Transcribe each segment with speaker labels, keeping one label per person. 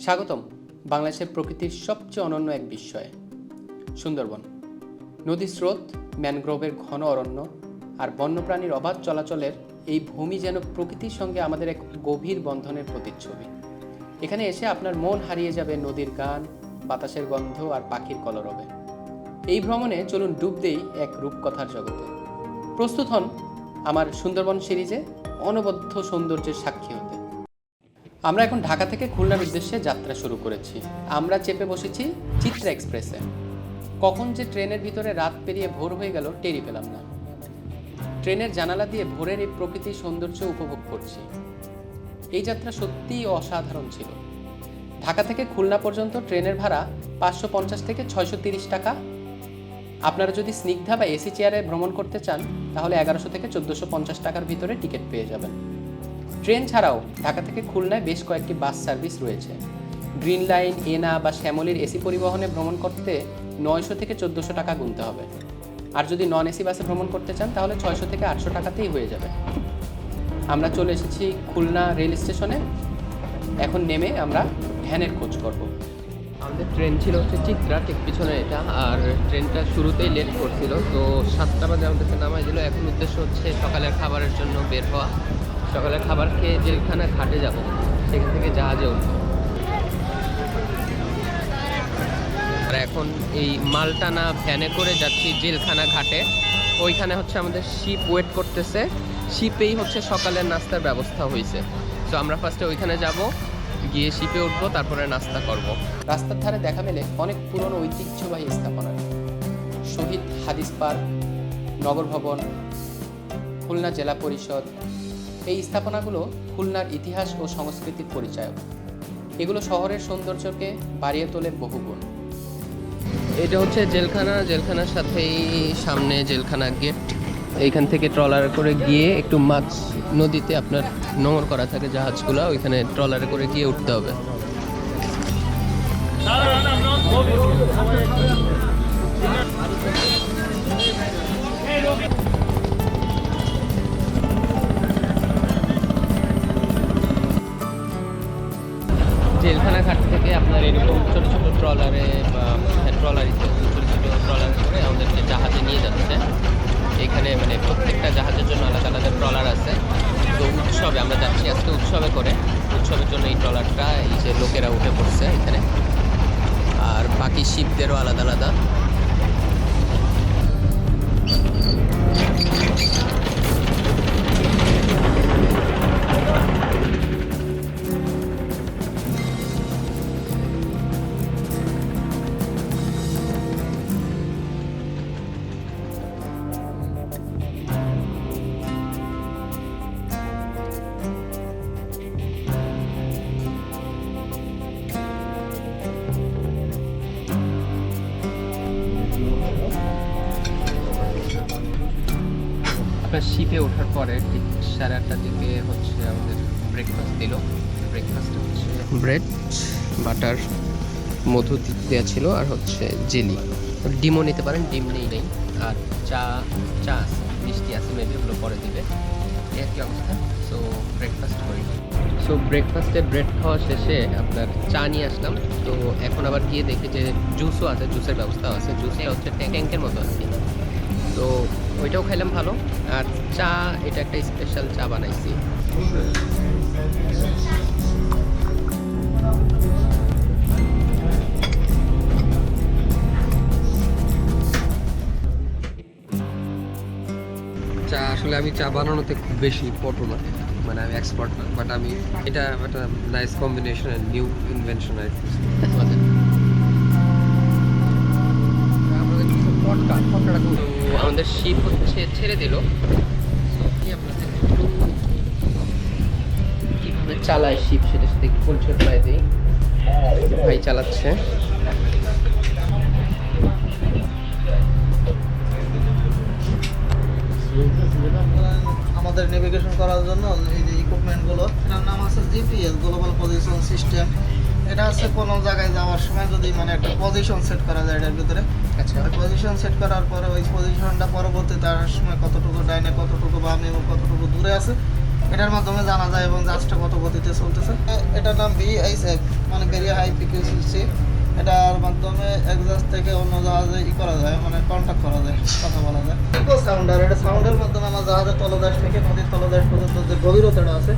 Speaker 1: স্বাগতম বাংলাদেশের প্রকৃতির সবচেয়ে অনন্য এক বিস্ময়ে। সুন্দরবন। নদী স্রোত, ম্যানগ্রোভের ঘন অরণ্য আর বন্যপ্রাণীর অবাধ চলাচলের এই ভূমি যেন প্রকৃতির সঙ্গে আমাদের এক গভীর বন্ধনের প্রতিচ্ছবি। এখানে এসে আপনার মন হারিয়ে যাবে নদীর গান, বাতাসের গন্ধ আর পাখির কলরবে। এই ভ্রমণে চলুন ডুব দেই এক রূপকথার জগতে। প্রস্তুত হন আমার সুন্দরবন সিরিজে অনবদ্য সৌন্দর্যের সাক্ষী হতে। আমরা এখন ঢাকা থেকে খুলনার উদ্দেশ্যে যাত্রা শুরু করেছি। আমরা চেপে বসেছি চিত্রা এক্সপ্রেসে। কখন যে ট্রেনের ভিতরে রাত পেরিয়ে ভোর হয়ে গেল টেরি পেলাম না। ট্রেনের জানালা দিয়ে ভোরের এই প্রকৃতির সৌন্দর্য উপভোগ করছি। এই যাত্রা সত্যিই অসাধারণ ছিল। ঢাকা থেকে খুলনা পর্যন্ত ট্রেনের ভাড়া পাঁচশো পঞ্চাশ থেকে ছয়শো তিরিশ টাকা। আপনারা যদি স্নিগ্ধা বা এসি চেয়ারে ভ্রমণ করতে চান, তাহলে এগারোশো থেকে চোদ্দোশো পঞ্চাশ টাকার ভিতরে টিকিট পেয়ে যাবেন। ট্রেন ছাড়াও ঢাকা থেকে খুলনায় বেশ কয়েকটি বাস সার্ভিস রয়েছে। গ্রিন লাইন এনা বা শ্যামলির এসি পরিবহনে ভ্রমণ করতে নয়শো থেকে চোদ্দোশো টাকা গুনতে হবে। আর যদি নন এসি বাসে ভ্রমণ করতে চান, তাহলে ছয়শো থেকে আটশো টাকাতেই হয়ে যাবে। আমরা চলে এসেছি খুলনা রেল স্টেশনে। এখন নেমে আমরা ভ্যানের খোঁজ করব। আমাদের ট্রেন ছিল হচ্ছে চিত্রা, ঠিক পিছনে এটা। আর ট্রেনটা শুরুতেই লেট করছিল, তো সাতটা বাজে আমাদেরকে নামাই দিল। এখন উদ্দেশ্য হচ্ছে সকালের খাবারের জন্য বের হওয়া। সকালের খাবার খেয়ে যেখানে ঘাটে যাব, সেখান থেকে জাহাজে উঠবো। আর এখন এই মালটানা ভ্যানে করে যাচ্ছি জেলখানা ঘাটে। ওইখানে হচ্ছে আমাদের শিপ ওয়েট করতেছে। শিপেই হচ্ছে সকালের নাস্তার ব্যবস্থা হয়েছে তো আমরা ফার্স্টে ওইখানে যাব, গিয়ে শিপে উঠবো, তারপরে নাস্তা করব। রাস্তার ধারে দেখা মেলে অনেক পুরনো ঐতিহ্যবাহী স্থাপনা। শহীদ হাদিস পার্ক, নগর ভবন, খুলনা জেলা পরিষদ এই স্থাপনাগুলো খুলনার ইতিহাস ও সংস্কৃতির পরিচায়ক। এগুলো শহরের সৌন্দর্যকে বাড়িয়ে তোলে বহুগুণ। এটা হচ্ছে জেলখানা। জেলখানার সাথেই সামনে জেলখানা গেট। এইখান থেকে ট্রলার করে গিয়ে একটু মাছ নদীতে আপনার নোংর করা থাকে জাহাজগুলো, ওইখানে ট্রলারে করে গিয়ে উঠতে হবে। জেলখানা ঘাট থেকে আপনার এরকম ছোটো ছোটো ট্রলারে বা ট্রলারিতে ছোটো ছোটো ট্রলারে করে আমাদেরকে জাহাজে নিয়ে যাচ্ছে। এখানে মানে প্রত্যেকটা জাহাজের জন্য আলাদা আলাদা ট্রলার আছে। তো উৎসবে আমরা যাচ্ছি আজকে উৎসবে করে। উৎসবের জন্য এই ট্রলারটা এই যে লোকেরা উঠে পড়ছে এখানে। আর বাকি শিবদেরও আলাদা আলাদা। আপনার শিপে ওঠার পরে ঠিক সাড়ে আটটার দিকে হচ্ছে আমাদের ব্রেকফাস্ট দিল। ব্রেকফাস্ট হচ্ছে ব্রেড বাটার মধু দেওয়া ছিল আর হচ্ছে জেলি ডিমও নিতে পারেন, ডিম নেই নেই। আর চা চা আছে, মিষ্টি আছে মেবি ওগুলো পরে দিবে। এই আর কি অবস্থা? সো ব্রেকফাস্ট করি। সো ব্রেকফাস্টে ব্রেড খাওয়া শেষে আপনার চা নিয়ে আসলাম। তো এখন আবার গিয়ে দেখি যে জুসও আছে জুসের ব্যবস্থাও আছে। জুসে হচ্ছে ট্যাঙ্কের মতো আছে। তো ওইটাও খাইলাম ভালো। আর চা এটা একটা স্পেশাল চা বানাইছি।
Speaker 2: চা আসলে আমি চা বানানোতে খুব বেশি পটু না। মানে আমি এক্সপার্ট না বাট আমি এটা একটা নাইস কম্বিনেশন নিউ ইনভেনশন আর আমাদের পটকা পটকাটা খুব
Speaker 1: আমাদের শিপ হচ্ছে ছেড়ে দিল। আপনাদের চালায় শিপ সেটা সাথে একটু পরিচয় পাই দিই। ভাই চালাচ্ছে।
Speaker 3: আমাদের নেভিগেশন করার জন্য এই যে ইকুইপমেন্টগুলো এটার নাম আছে জিপিএস গ্লোবাল পজিশন সিস্টেম এটা হচ্ছে কোনো জায়গায় যাওয়ার সময় যদি মানে একটা পজিশন সেট করা যায় এটার ভিতরে।
Speaker 1: আচ্ছা
Speaker 3: পজিশন সেট করার পরে ওই পজিশনটা পরবর্তী তার সময় কতটুকু ডাইনে কতটুকু বামে এবং কতটুকু দূরে আছে, এটার মাধ্যমে জানা যায় এবং জাহাজটা কত গতিতে চলতেছে। এটার নাম ভিআইএসএফ মানে ভেরি হাই ফ্রিকুয়েন্সি এটার মাধ্যমে এক জাহাজ থেকে অন্য জাহাজে ই করা যায় মানে কন্ট্যাক্ট করা যায় কথা বলা যায়। ইকো সাউন্ডার এটা সাউন্ডের মাধ্যমে আমার জাহাজের তলদেশ থেকে নদীর তলদেশ পর্যন্ত যে গভীরতাটা আছে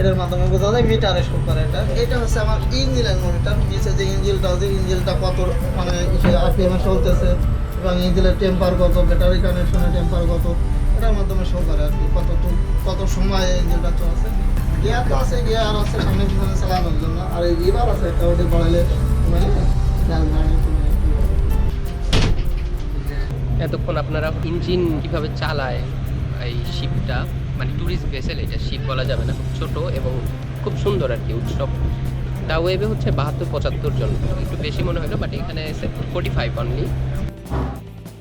Speaker 3: এটার মাধ্যমে বোঝা যায় মিটারে শো করে এটা। এটা হচ্ছে আমার ইঞ্জিনের মনিটার নিচে যে ইঞ্জিনটা আছে ইঞ্জিনটা কত মানে আরপিএমে চলতেছে এবং ইঞ্জিনের টেম্পার কত ব্যাটারি কানেকশনের টেম্পার কত এটার মাধ্যমে শো করে আর কি কত কত সময় ইঞ্জিনটা চলছে। গিয়ার তো আছে গিয়ার আছে সামনে পিছনে চালানোর জন্য। আর এই লিভার আছে একটা ওটি বাড়াইলে মানে
Speaker 1: এতক্ষণ আপনারা ইঞ্জিন কীভাবে চালায় এই শিপটা মানে ট্যুরিস্ট ভেসেল এটা শিপ বলা যাবে না, খুব ছোটো এবং খুব সুন্দর আর কি উৎসব। দা ওয়েবে হচ্ছে বাহাত্তর, পঁচাত্তর জন। একটু বেশি মনে হলো বাট এখানে এসে ফোর্টি ফাইভ অনলি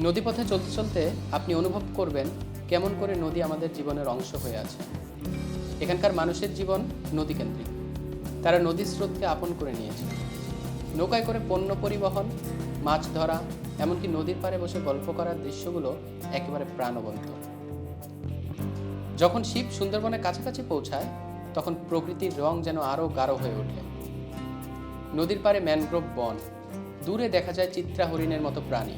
Speaker 1: নদীপথে চলতে চলতে আপনি অনুভব করবেন কেমন করে নদী আমাদের জীবনের অংশ হয়ে আছে। এখানকার মানুষের জীবন নদীকেন্দ্রিক। তারা নদীর স্রোতকে আপন করে নিয়েছে। নৌকায় করে পণ্য পরিবহন মাছ ধরা, এমনকি নদীর পাড়ে বসে গল্প করার দৃশ্যগুলো একেবারে প্রাণবন্ত। যখন শিব সুন্দরবনের কাছাকাছি পৌঁছায়, তখন প্রকৃতির রং যেন আরও গাঢ় হয়ে ওঠে। নদীর পাড়ে ম্যানগ্রোভ বন, দূরে দেখা যায় চিত্রা হরিণের মতো প্রাণী।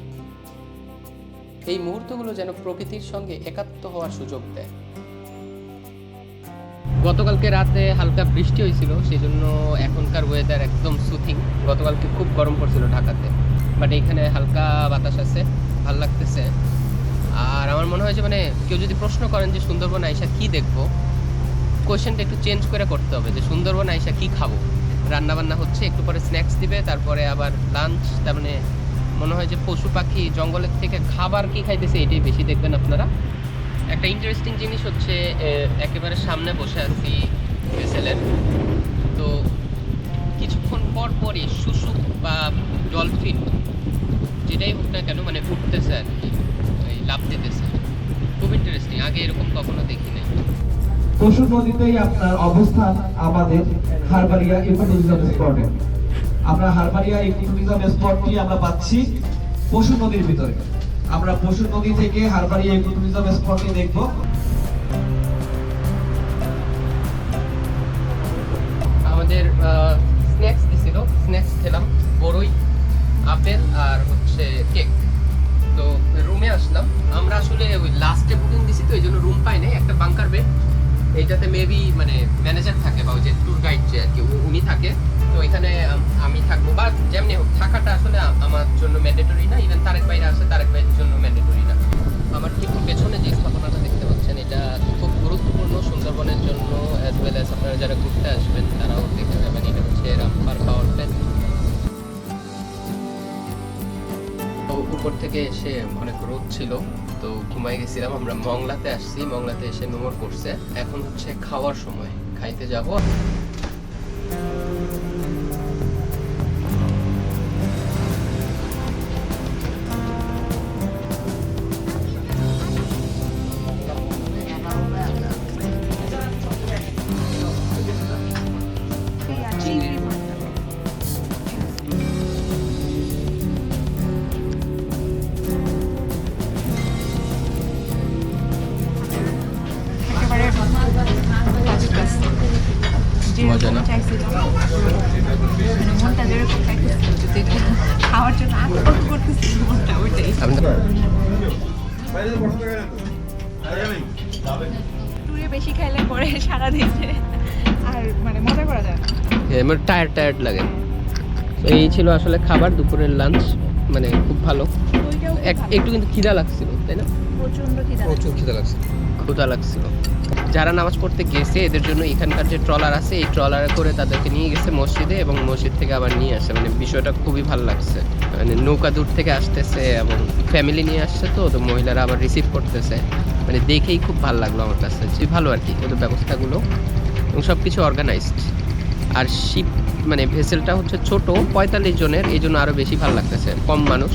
Speaker 1: এই মুহূর্তগুলো যেন প্রকৃতির সঙ্গে একাত্ম হওয়ার সুযোগ দেয়। গতকালকে রাতে হালকা বৃষ্টি হয়েছিল সেই জন্য এখনকার ওয়েদার একদম সুথিং গতকালকে খুব গরম পড়ছিল ঢাকাতে। বাট এখানে হালকা বাতাস আছে, ভালো লাগতেছে। আর আমার মনে হয় যে মানে কেউ যদি প্রশ্ন করেন যে, সুন্দরবন আইসা কি দেখব, কোয়েশ্চেনটা একটু চেঞ্জ করে করতে হবে যে, সুন্দরবন আইসা কি খাব? রান্নাবান্না হচ্ছে, একটু পরে স্ন্যাক্স দিবে, তারপরে আবার লাঞ্চ, তার মানে মনে হয় যে, পশু পাখি জঙ্গলের থেকে খাবার কি খাইতেছে, এটাই বেশি দেখবেন আপনারা। একটা ইন্টারেস্টিং জিনিস হচ্ছে একেবারে সামনে বসে আছি ভেসেলের। তো কিছুক্ষণ পর পরই শুশুক বা ডলফিন যেটাই হোক না কেন মানে উঠতেছে আর কি এই লাভ দিতেছে। খুব ইন্টারেস্টিং আগে এরকম কখনো দেখি নাই।
Speaker 4: পশু নদীতেই আপনার অবস্থান আমাদের হারবারিয়া ইকোটুরিজম স্পটে। আমরা হারবারিয়া ইকোটুরিজম স্পটটি আমরা পাচ্ছি পশু নদীর ভিতরে। আমরা পশু নদী থেকে হারবারিয়া ইকোটুরিজম স্পটটি দেখব।
Speaker 1: আমাদের স্ন্যাক্স দিছিল স্ন্যাক্স খেলাম বড়ই আপেল আর হচ্ছে কেক। তো রুমে আসলাম। আমরা আসলে ওই লাস্টে বুকিং দিছি তো, এই জন্য রুম পাই নাই। একটা বাংকার বেড এইটাতে মেবি মানে ম্যানেজার থাকে বা ওই যে ট্যুর গাইড যে আর কি উনি থাকে। তো এখানে আমি থাকব। বা যেমনি হোক, থাকাটা আসলে আমার জন্য ম্যান্ডেটরি না। ইভেন তারেক বাইরে আসে তারেক বাইরের জন্য ম্যান্ডেটরি না। আমার ঠিক পেছনে যে স্থাপনাটা দেখতে পাচ্ছেন, এটা খুব গুরুত্বপূর্ণ সুন্দরবনের জন্য অ্যাজ ওয়েল অ্যাজ আপনারা যারা ঘুরতে আসবেন, তারাও দেখতে যাবেন এটা হচ্ছে রামপার পাওয়ার প্ল্যান্ট উপর থেকে এসে অনেক রোদ ছিল, তো ঘুমাই গেছিলাম। আমরা মংলাতে আসছি, মংলাতে এসে নোমর করছে। এখন হচ্ছে খাওয়ার সময়। খাইতে যাব।
Speaker 5: টুরে বেশি খাইলে পরে সারা দিনে আর মানে মজা করা যায়
Speaker 1: আমার টায়ার্ড টায়ার্ড লাগে। তো এই ছিল আসলে খাবার দুপুরের লাঞ্চ মানে খুব ভালো। এক- একটু কিন্তু খিদা লাগছিল তাই না?
Speaker 5: প্রচণ্ড খিদা লাগছে।
Speaker 2: প্রচুর
Speaker 1: ক্ষুধা লাগছিল। যারা নামাজ পড়তে গেছে এদের জন্য এখানকার যে ট্রলার আছে এই ট্রলারে করে তাদেরকে নিয়ে গেছে মসজিদে এবং মসজিদ থেকে আবার নিয়ে আসে। মানে বিষয়টা খুবই ভালো লাগছে। মানে নৌকা দূর থেকে আসতেছে এবং ফ্যামিলি নিয়ে আসছে তো তো মহিলারা আবার রিসিভ করতেছে। মানে দেখেই খুব ভালো লাগল আমার কাছে যে ভালো আর কি, ওদের ব্যবস্থাগুলো। এবং সব কিছু অর্গানাইজড আর শিপ মানে ভেসেলটা হচ্ছে ছোট, পঁয়তাল্লিশ জনের, এই জন্য আরও বেশি ভালো লাগতেছে। কম মানুষ।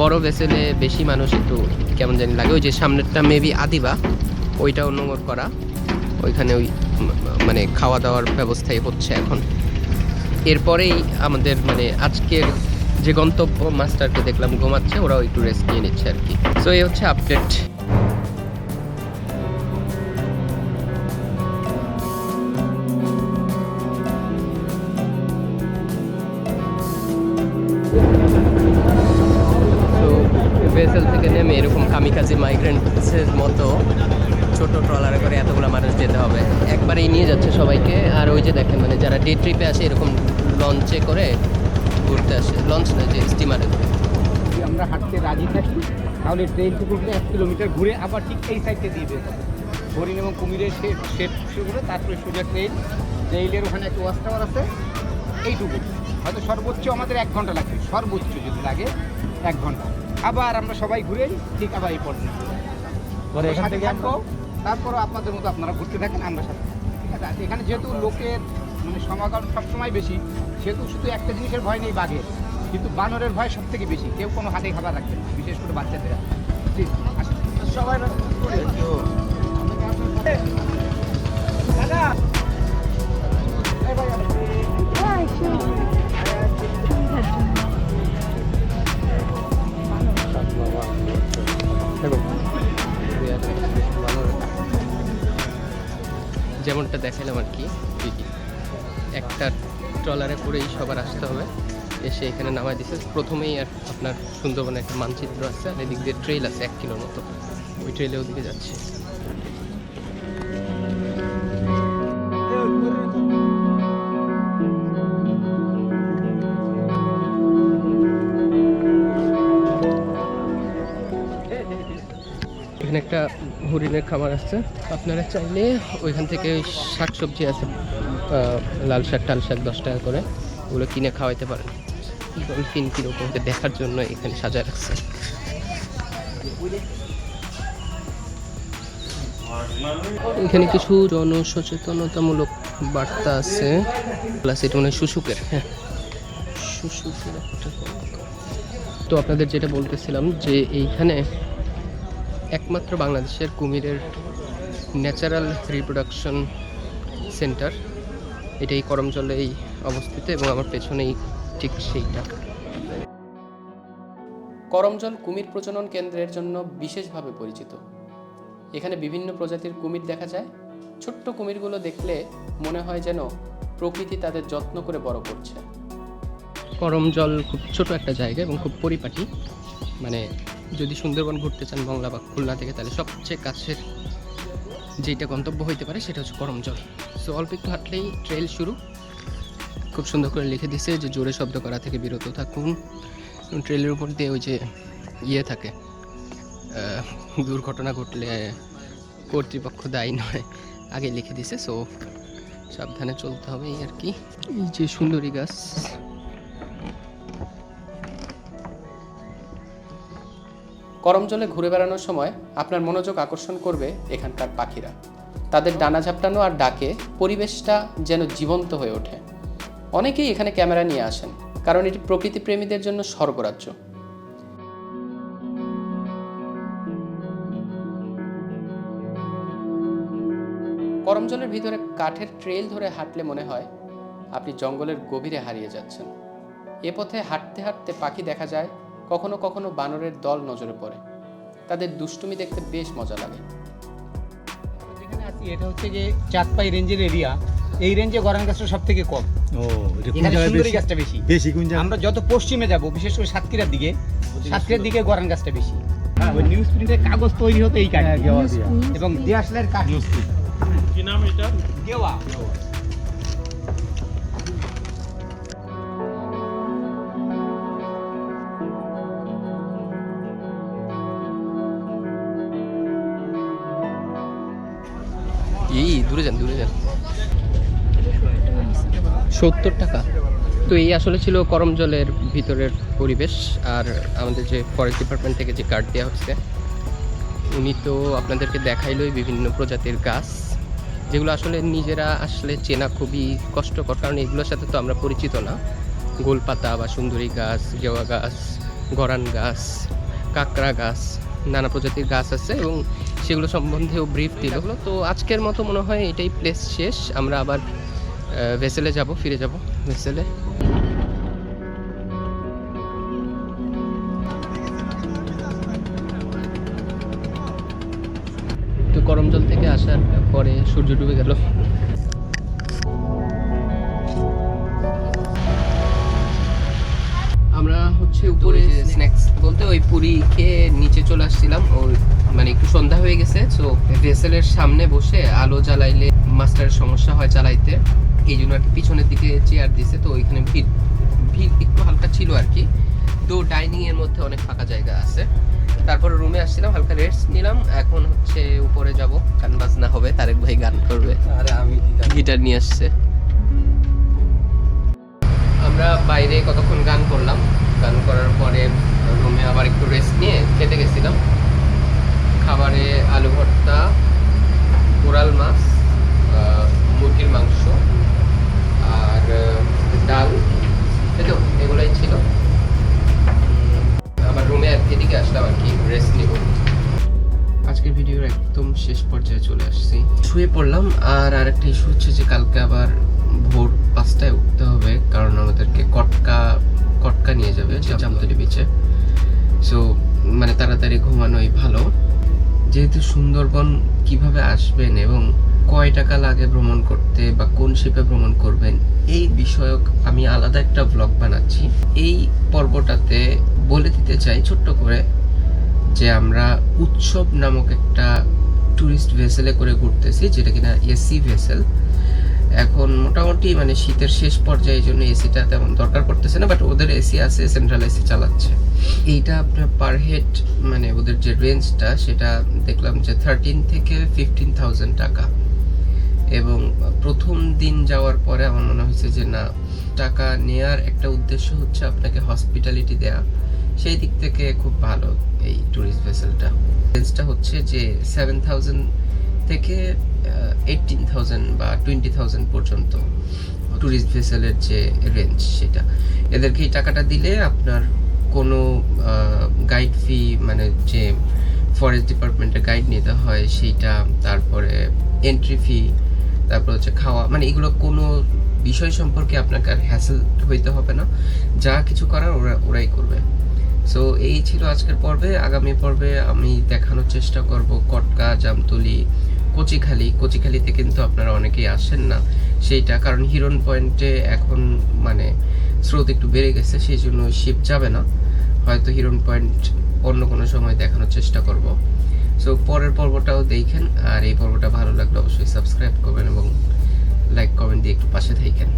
Speaker 1: বড় ভেসেলে বেশি মানুষ একটু কেমন জানি লাগে। ওই যে সামনেরটা মেবি আদিবা ওইটা নোংর করা। ওইখানে ওই মানে খাওয়া দাওয়ার ব্যবস্থাই হচ্ছে এখন। এরপরেই আমাদের মানে আজকের যে গন্তব্য মাস্টারকে দেখলাম ঘুমাচ্ছে, ওরাও একটু রেস্ট নিয়ে নিচ্ছে আর কি। সো এই হচ্ছে আপডেট ভেসেল থেকে নেমে এরকম কামিকাজি মাইগ্রেন্টসের মতো ছোট ট্রলারে করে এতগুলো মানুষ যেতে হবে। একবারেই নিয়ে যাচ্ছে সবাইকে। আর ওই যে দেখেন মানে যারা ডে ট্রিপে আসে, এরকম লঞ্চে করে ঘুরতে আসে লঞ্চ না যে স্টিমারে করে।
Speaker 6: যদি আমরা হাঁটতে রাজি থাকি তাহলে ট্রেনটুকুকে এক কিলোমিটার ঘুরে আবার ঠিক এই সাইডে দিয়ে বের হবে। হরিণ এবং কুমিরের শেড শেড শুরু করে তারপরে সোজা ট্রেন ট্রেইলের ওখানে একটা ওয়াশ টাওয়ার আছে এইটুকু। হয়তো সর্বোচ্চ আমাদের এক ঘণ্টা লাগবে সর্বোচ্চ যদি লাগে এক ঘণ্টা। আবার আমরা সবাই ঘুরে ঠিক আবার এই পর্যন্ত পরে এখান থেকে থাকব তারপরও আপনাদের মতো আপনারা ঘুরতে থাকেন আমরা সাথে ঠিক আছে এখানে যেহেতু লোকের মানে সমাগম সবসময় বেশি। সেহেতু শুধু একটা জিনিসের ভয় নেই বাঘের কিন্তু বানরের ভয় সব থেকে বেশি। কেউ কোনো হাতে খাবার রাখবে না বিশেষ করে বাচ্চাদের। প্লিজ আসেন। সবাই দাদা
Speaker 1: যেমনটা দেখালাম আর কি ঠিকই একটা ট্রলারে করেই সবার আসতে হবে। এসে এখানে নামাই দিছে। প্রথমেই আর আপনার সুন্দরবনে একটা মানচিত্র আছে আর এদিক দিয়ে ট্রেল আছে এক কিলোর মতো। ওই ট্রেলে ওদিকে যাচ্ছে। এখানে একটা হরিণের খামার আছে আপনারা চাইলে ওইখান থেকে শাক সবজি আছে লাল শাক, টাল শাক দশ টাকা করে, ওগুলো কিনে খাওয়াইতে পারেন। ডলফিন কীরকম ওকে দেখার জন্য এখানে সাজায় রাখছে। এখানে কিছু জনসচেতনতামূলক বার্তা আছে। প্লাস এটা মানে শুশুকের হ্যাঁ। শুশুকের একটা তো আপনাদের যেটা বলতেছিলাম যে এইখানে একমাত্র বাংলাদেশের কুমিরের ন্যাচারাল রিপ্রোডাকশন সেন্টার। এটাই করমজলেই অবস্থিত এবং আমার পেছনেই ঠিক সেইটা। করমজল কুমির প্রজনন কেন্দ্রের জন্য বিশেষভাবে পরিচিত। এখানে বিভিন্ন প্রজাতির কুমির দেখা যায়। ছোট্ট কুমিরগুলো দেখলে মনে হয় যেন প্রকৃতি তাদের যত্ন করে বড় করছে। করমজল খুব ছোট একটা জায়গা এবং খুব পরিপাটি। মানে যদি সুন্দরবন ঘুরতে চান, বাংলা বা খুলনা থেকে, তাহলে সবচেয়ে কাছের যেটা গন্তব্য হইতে পারে, সেটা হচ্ছে করমজল সো অল্প একটু হাঁটলেই ট্রেল শুরু। খুব সুন্দর করে লিখে দিছে যে, জোরে শব্দ করা থেকে বিরত থাকুন। ট্রেলের উপর দিয়ে ওই যে ইয়ে থাকে দুর্ঘটনা ঘটলে কর্তৃপক্ষ দায়ী নয়, আগে লিখে দিছে। সো সাবধানে চলতে হবে আর কি। এই যে সুন্দরী গাছ। করমজলে ঘুরে বেড়ানোর সময় আপনার মনোযোগ আকর্ষণ করবে এখানকার পাখিরা। তাদের ডানা ঝাপটানো আর ডাকে পরিবেশটা যেন জীবন্ত হয়ে ওঠে। অনেকেই এখানে ক্যামেরা নিয়ে আসেন, কারণ এটি প্রকৃতি প্রেমীদের জন্য স্বর্গরাজ্য। করমজলের ভিতরে কাঠের ট্রেল ধরে হাঁটলে মনে হয় আপনি জঙ্গলের গভীরে হারিয়ে যাচ্ছেন। এ পথে হাঁটতে হাঁটতে পাখি দেখা যায় কখনো কখনো বানরের দল নজরে পড়ে। তাদের দুষ্টুমি দেখতে বেশ মজা লাগে।
Speaker 6: যেখানে আছি এটা হচ্ছে যে চাঁদপাই রেঞ্জের এরিয়া এই রেঞ্জে গরান গাছটা সব থেকে কম।
Speaker 7: ও
Speaker 6: এখানে সুন্দরী গাছটা বেশি।
Speaker 7: বেশি কোন
Speaker 6: আমরা যত পশ্চিমে যাব বিশেষ করে সাতক্ষীরার দিকে সাতক্ষীরার দিকে গরান গাছটা বেশি। হ্যাঁ ওই নিউজ প্রিন্টের কাগজ তৈরি হতো এই কাঠ। দিয়ে। এবং দেয়াশলাইয়ের কাঠ। কি নাম এটা গেওয়া
Speaker 1: দূরে যান দূরে যান। সত্তর টাকা। তো এই আসলে ছিল করমজলের ভিতরের পরিবেশ আর আমাদের যে ফরেস্ট ডিপার্টমেন্ট থেকে যে কার্ড দেওয়া হচ্ছে, উনি তো আপনাদেরকে দেখাইলই বিভিন্ন প্রজাতির গাছ, যেগুলো আসলে নিজেরা আসলে চেনা খুবই কষ্টকর, কারণ এগুলোর সাথে তো আমরা পরিচিত না। গোলপাতা বা সুন্দরী গাছ গেওয়া গাছ, গরান গাছ, কাঁকড়া গাছ নানা প্রজাতির গাছ আছে এবং সেগুলো সম্বন্ধেও ব্রিফ দিল। তো আজকের মতো মনে হয় এটাই প্লেস শেষ। আমরা আবার ভেসেলে যাব ফিরে যাব ভেসেলে তো করমজল থেকে আসার পরে সূর্য ডুবে গেল। আমরা হচ্ছে
Speaker 8: হচ্ছে উপরে স্ন্যাক্স বলতে ওই পুরি খেয়ে নিচে চলে আসছিলাম। ওই মানে একটু সন্ধ্যা হয়ে গেছে সো ভেসেলের সামনে বসে আলো জ্বালাইলে মাস্টারের সমস্যা হয় চালাইতে। এই জন্য আর কি পিছনের দিকে চেয়ার দিছে তো ওইখানে ভিড় ভিড় একটু হালকা ছিল আর কি। তো ডাইনিং এর মধ্যে অনেক ফাঁকা জায়গা আছে। তারপরে রুমে আসছিলাম হালকা রেস্ট নিলাম। এখন হচ্ছে উপরে যাব গান বাজনা হবে তারেক ভাই গান করবে।
Speaker 2: আর আমি
Speaker 8: গিটার নিয়ে আসছে। আমরা বাইরে কতক্ষণ গান করলাম, গান করার পরে রুমে আবার একটু রেস্ট নিয়ে খেতে গেছিলাম। খাবারে আলু ভর্তা, কোরাল মাছ মুরগির মাংস আর ডাল, এই তো এগুলোই ছিল। আবার রুমে এদিকে আসলাম আর কি রেস্ট নিব। আজকের ভিডিওর একদম শেষ পর্যায়ে চলে আসছি। শুয়ে পড়লাম আর আরেকটা ইস্যু হচ্ছে যে কালকে আবার ভোর পাঁচটায় উঠতে হবে কারণ আমাদেরকে কটকা কটকা নিয়ে যাবে জামতলি বিচে সো মানে তাড়াতাড়ি ঘুমানোই ভালো। যেহেতু সুন্দরবন কীভাবে আসবেন এবং কয় টাকা লাগে ভ্রমণ করতে বা কোন শিপে ভ্রমণ করবেন এই বিষয়ক আমি আলাদা একটা ব্লগ বানাচ্ছি। এই পর্বটাতে বলে দিতে চাই ছোট্ট করে যে আমরা উৎসব নামক একটা ট্যুরিস্ট ভেসেলে করে ঘুরতেছি যেটা কিনা এসি ভেসেল এখন মোটামুটি মানে শীতের শেষ পর্যায়ে জন্য এসিটা তেমন দরকার পড়তেছে না বাট ওদের এসি আছে সেন্ট্রাল এসি চালাচ্ছে। এইটা আপনার পার হেড মানে ওদের যে রেঞ্জটা সেটা দেখলাম যে থার্টিন থেকে ফিফটিন থাউজেন্ড টাকা। এবং প্রথম দিন যাওয়ার পরে আমার মনে হয়েছে যে না, টাকা নেয়ার একটা উদ্দেশ্য হচ্ছে আপনাকে হসপিটালিটি দেয়া। সেই দিক থেকে খুব ভালো এই ট্যুরিস্ট ভেসেলটা রেঞ্জটা হচ্ছে যে সেভেন থাউজেন্ড থেকে এইটিন থাউজেন্ড বা টোয়েন্টি থাউজেন্ড পর্যন্ত ট্যুরিস্ট ভেসেলের যে রেঞ্জ সেটা। এদেরকে এই টাকাটা দিলে আপনার কোনো গাইড ফি মানে যে ফরেস্ট ডিপার্টমেন্টের গাইড নিতে হয় সেইটা তারপরে এন্ট্রি ফি তারপর হচ্ছে খাওয়া মানে এগুলো কোনো বিষয় সম্পর্কে আপনাকে আর হ্যাসেল হইতে হবে না। যা কিছু করার ওরা, ওরাই করবে। সো এই ছিল আজকের পর্বে। আগামী পর্বে আমি দেখানোর চেষ্টা করব কটকা, জামতলি কচিখালি, কচিখালিতে কিন্তু আপনারা অনেকেই আসেন না। সেইটা, কারণ হিরন পয়েন্টে এখন মানে স্রোত একটু বেড়ে গেছে সেই জন্য শিপ যাবে না। হয়তো হিরন পয়েন্ট অন্য কোনো সময় দেখানোর চেষ্টা করব। সো পরের পর্বটাও দেখেন, আর এই পর্বটা ভালো লাগলে অবশ্যই সাবস্ক্রাইব করবেন এবং লাইক, কমেন্ট দিয়ে একটু পাশে থাকেন